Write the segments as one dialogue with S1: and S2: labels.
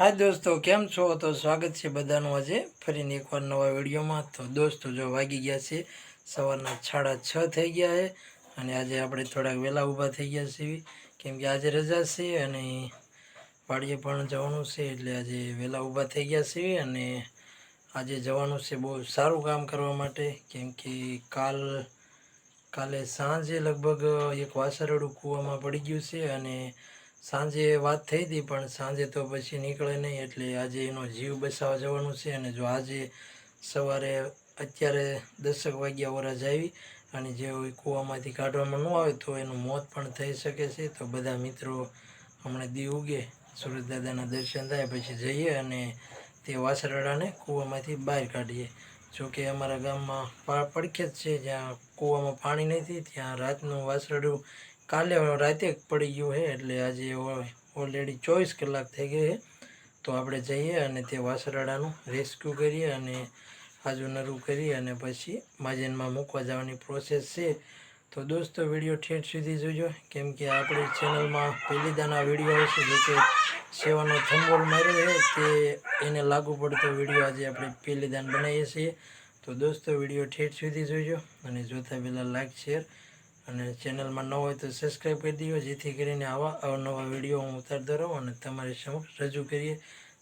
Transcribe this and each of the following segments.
S1: હા દોસ્તો, કેમ છો? તો સ્વાગત છે બધાનું આજે ફરીને એકવાર નવા વિડીયોમાં. તો દોસ્તો, જો વાગી ગયા છે, સવારના સાડા છ થઈ ગયા છે અને આજે આપણે થોડાક વહેલા ઊભા થઈ ગયા છીએ. કેમ કે આજે રજા છે અને વાડીએ પણ જવાનું છે, એટલે આજે વહેલા ઊભા થઈ ગયા છીએ અને આજે જવાનું છે બહુ સારું કામ કરવા માટે. કેમ કે કાલ, કાલે સાંજે લગભગ એક વાસરડું કૂવામાં પડી ગયું છે અને સાંજે વાત થઈ હતી, પણ સાંજે તો પછી નીકળે નહીં એટલે આજે એનો જીવ બચાવવા જવાનું છે અને જો આજે સવારે અત્યારે દસક વાગ્યા વરાજ આવી અને જે કૂવામાંથી કાઢવામાં ન આવે તો એનું મોત પણ થઈ શકે છે. તો બધા મિત્રો હમણાં દી ઉગે, સુરત દાદાના દર્શન થાય, પછી જઈએ અને તે વાસરડાને કૂવામાંથી બહાર કાઢીએ. જોકે અમારા ગામમાં પડખે જ છે, જ્યાં કૂવામાં પાણી નથી, ત્યાં રાતનું વાસરડું કાલે રાતે પડી ગયું છે એટલે આજે ઓલરેડી ચોવીસ કલાક થઈ ગઈ છે તો આપણે જઈએ અને તે વાસરાડાનું રેસ્ક્યુ કરીએ અને આજુ નરું કરીએ અને પછી માજનમાં મૂકવા જવાની પ્રોસેસ છે. તો દોસ્તો, વીડિયો ઠેઠ સુધી જોજો. કેમ કે આપણી ચેનલમાં પહેલી દાના વીડિયો હશે, જો કે સેવાનો થંબોલ માર્યો છે તે એને લાગુ પડતો વીડિયો આજે આપણે પેલીદાન બનાવીએ છીએ. તો દોસ્તો, વીડિયો ઠેઠ સુધી જોજો અને જોતા પહેલાં લાઈક શેર અને ચેનલમાં ન હોય તો સબસ્ક્રાઈબ કરી દીજો જેથી કરીને આવા અવનવા વીડિયો હું ઉતારતો રહું અને તમારી સમક્ષ રજૂ કરીએ.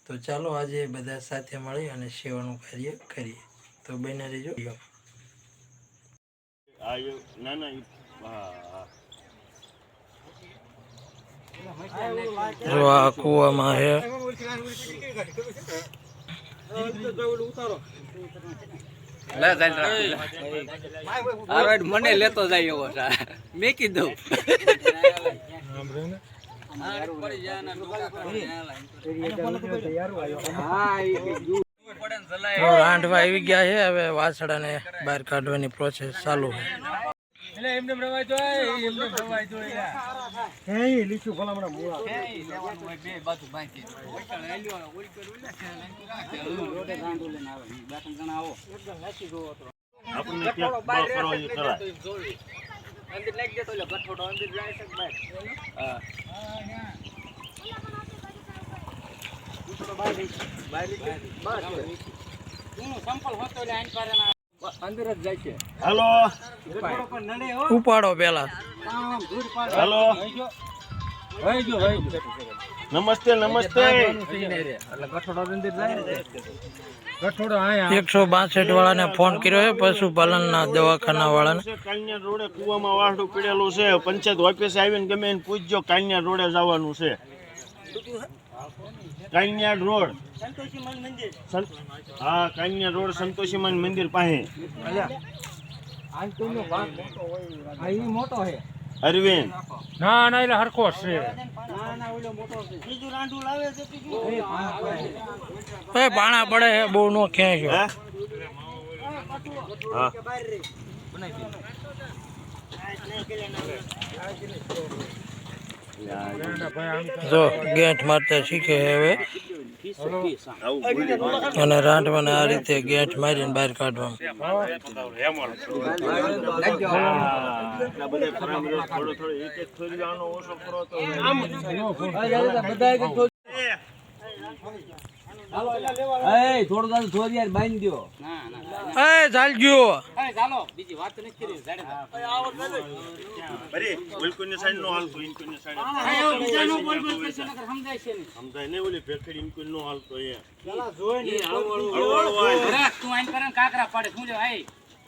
S1: તો ચાલો આજે બધા સાથે મળી અને સેવાનું કાર્ય કરીએ. તો બને રહેજો.
S2: ના
S1: જો આ કૂવામાં છે
S3: મને લેતો જાય એવો મેં કીધું.
S1: આવી ગયા છે હવે વાસડાને બહાર કાઢવાની પ્રોસેસ ચાલુ છે.
S2: આપણને કે બળ કરો એ કરાય
S3: અંદર નાખી દેતો એટલે ગઠોડો અંદર જાય છે બહાર હા. અંદર જ જાય છે.
S2: હાલો.
S1: ઉપાડો પેલા.
S2: હાલો. નમસ્તે નમસ્તે.
S1: એકસો બાસઠ વાળાને ફોન કર્યો છે પશુપાલનના દવાખાના વાળાને.
S2: કાન્યા રોડે કુવામાં વાહડું પીડેલું છે. પંચાયત ઓફિસે આવીને ગમે એને પૂછજો કાન્યા રોડે જવાનું છે. કાન્યા રોડ સં- હા કાન્યા રોડ સંતોષીમાન મંદિર પાસે
S3: મોટો છે
S2: અરવિંદ
S1: ના ના એટલે હરખો છે એ પાણા પડે છે બહુ નો ખેંચો
S2: હે હા
S1: જો ગેંઠ મારતા શીખે હવે. અને રાંધવાને આ રીતે ગેંઠ મારીને બહાર કાઢવાનું.
S2: થોડો થોડો એક એક થોડી આનો ઓછો કરો તો
S3: થોડું થોડી યાર બાંધી દો
S1: એ ચાલજો
S3: ચાલો બીજી વાત નથી કરી
S2: બરે ઓલકોની સાઈડ નો હાલતો ઇનકોની સાઈડ.
S3: સમજાય છે
S2: સમજાય ને ઓલી ભેખડી ઇનકોની નો હાલતો એ
S3: ને.
S2: હળવળ
S3: તું આઈને કરે કાકરા પાડે શું લેવા આય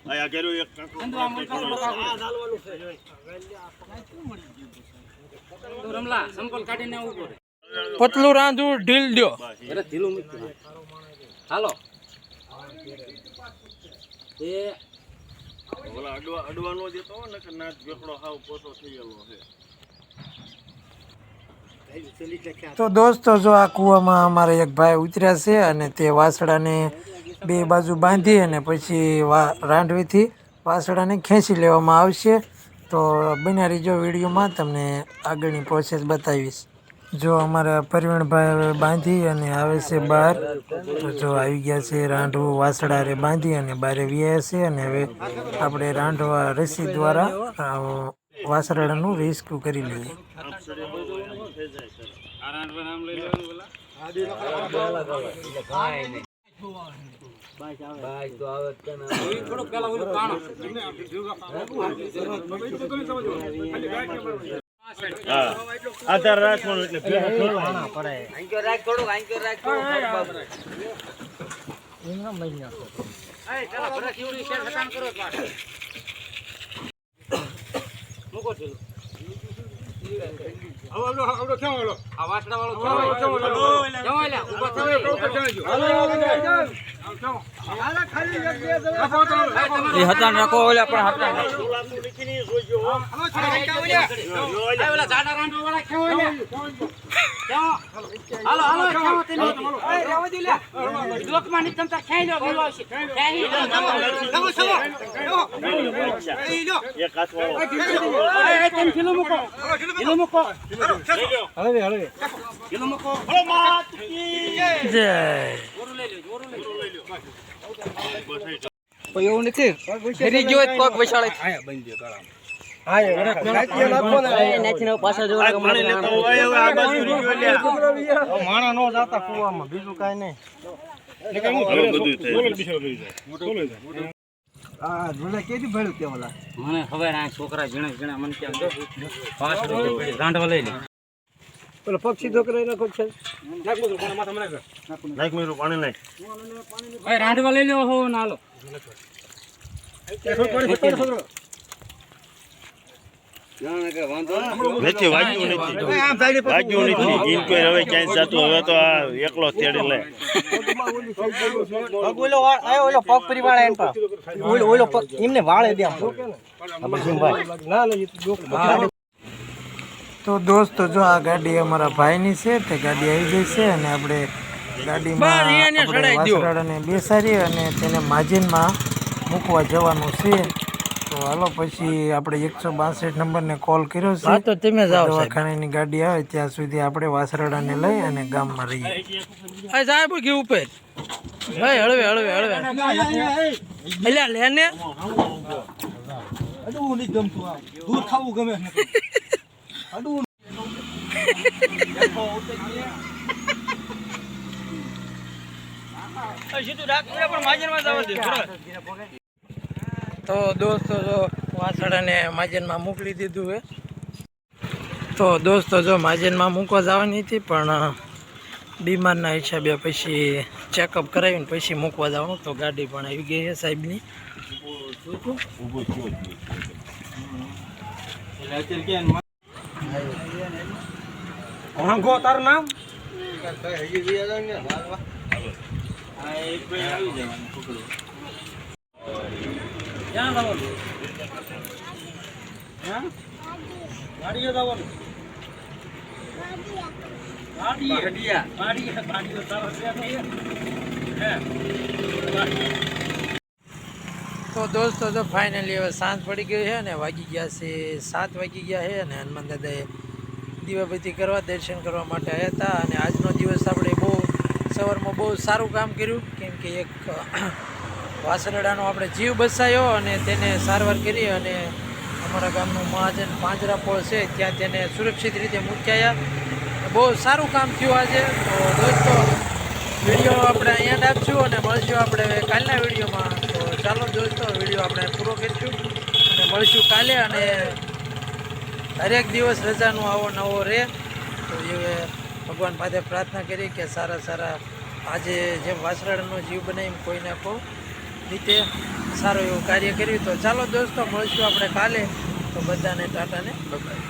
S2: આ આગેરો એક કાંકરો
S3: ચંદુ આમ બોલ કરો રમલા સંપલ કાઢીને આવું પડે.
S1: પતલું રાંધું ઢીલ
S3: અરે ઢીલું મૂકી હાલો. એ
S1: તો દોસ્તો, જો આ કૂવામાં અમારે એક ભાઈ ઉતર્યા છે અને તે વાસડાને બે બાજુ બાંધી અને પછી વા રાંધવીથી વાસડાને ખેંચી લેવામાં આવશે. તો બન્યા રહીજો વિડીયોમાં, તમને આગળની પ્રોસેસ બતાવીશ. જો અમારા પરવીણભાઈ હવે બાંધી અને આવે છે બહાર તો જો આવી ગયા છે રાંધવું વાસડારે બાંધી અને બારે વ્યાયા છે અને હવે આપણે રાંધવા રસી દ્વારા અ, વાસરડાનું રેસ્ક્યુ કરી લઈએ.
S2: આધાર રાખવાનું એટલે ભેગા પડે
S3: આંક્યો રાખ થોડુંક, આંક્યો રાખ થોડુંક, બાબુ. એ, ચાલો, ભલે શિવની શેર ખતમ કરો પાછો. મૂકો ઢીલો. આ વાસણાવાળો કેવો હોય? કેવો હોય લ્યા? ઊભો થયો. એ હતાણ રાખો ઓલા પણ હતાણ રાખો. એ ઓલા જાડા રાંડવાવાળા કેવો હોય હાલો, હાલો, કેવો તમે? એ, રહેવા દે લ્યા. લોકમાં ની તમતા ખાઈ લો, બોલો છે. ખાઈ લો, તમે.
S2: એક હાથવાળો.
S3: એ, એ, તમે ઢીલું મૂકો. ઢીલું મૂકો. ઢીલું મૂકો.
S2: હલો, માત
S1: જય
S3: ઓરું લઈ લ્યો, ઓરું લઈ લ્યો.
S4: એવું નથી? ફેરી ગયો પગ વસાડે.
S2: આ પાણી લેતો હોય હવે આ બાજુ રીંગો લ્યા.
S4: માણા નો જાતા કુવામાં બીજું કાંઈ નહીં.
S2: હવે બધું થઈ ગયું.
S4: હા ઝૂલે કેદી ભર્યું તે ઓલા.
S3: મને ખબર આ છોકરા જીણે જીણે મને કેમ પાંચ રૂપિયા લઈ લે.
S4: પેલો પગ સીધો કરી નાખો છે?
S2: નાખ મેરું પાણી નાખ.
S3: ભાઈ રાંધવા લઈ લો હો નાલો
S2: નથી વાગ્યું નથી. વાગ્યું નથી. જીનકો હવે ક્યાંય જતું હવે તો આ એકલો તેડી લે.
S4: ઓલો ઓલો પગ પરી વાળે એમ ઓલો ઓલો પગ એમને વાળે દે આમ. ના? ના
S1: તો દોસ્તો જો આ ગાડી અમારા ભાઈની છે તે ગાડી આવી ગઈ છે અને આપણે ગાડીમાં આપણે વાસરડાને બેસાડી અને તેને માજિનમાં મૂકવા જવાનું છે. તો હાલો પછી આપણે એકસો બાસઠ નંબરને કોલ કર્યો છે. તો તમે દવાખાનાની ગાડી આવે ત્યાં સુધી આપણે વાસરડાને લઈ અને ગામમાં રહીએ. સાહેબ કે ઉપર. ભાઈ હળવે હળવે હળવે. એટલે લેને
S4: અડવું નહીં ગમતું આ ખાવું ગમે.
S1: તો દોસ્તો જો વાસણાને માજનમાં મોકલી દીધું હે. તો દોસ્તો જો માજનમાં મૂકવા જવાની હતી, પણ બીમારના હિસાબે પછી ચેકઅપ કરાવીને પછી મૂકવા જવાનું. તો ગાડી પણ આવી ગઈ છે સાહેબની.
S4: વાંગો તારું નામ? ગાડીએ જવાનું?
S1: તો દોસ્તો જો ફાઇનલી હવે સાંજ પડી ગઈ છે ને વાગી ગયા છે સાત વાગી ગયા છે અને હનુમાન દાદાએ દીવાબત્તી કરવા, દર્શન કરવા માટે આવ્યા હતા અને આજનો દિવસ આપણે બહુ, સવારમાં બહુ સારું કામ કર્યું. કેમ કે એક વાસરડાનો આપણે જીવ બસાયો અને તેને સારવાર કરી અને અમારા ગામનું મહાજન પાંજરાપોળ છે, ત્યાં તેને સુરક્ષિત રીતે મૂક્યા બહુ સારું કામ થયું આજે. તો દોસ્તો, વીડિયો આપણે અહીંયા રાખશું અને મળશું આપણે કાલના વિડીયોમાં. તો ચાલો દોસ્તો, વીડિયો આપણે પૂરો કરીશું અને મળશું કાલે અને દરેક દિવસ રજાનો આવો નવો રહે તો એ ભગવાન પાસે પ્રાર્થના કરી કે સારા સારા આજે જેમ વાસરાળનો જીવ બનાવી કોઈને કોઈ રીતે સારું એવું કાર્ય કર્યું. તો ચાલો દોસ્તો મળશું આપણે કાલે. તો બધાને ટાટાને બબાય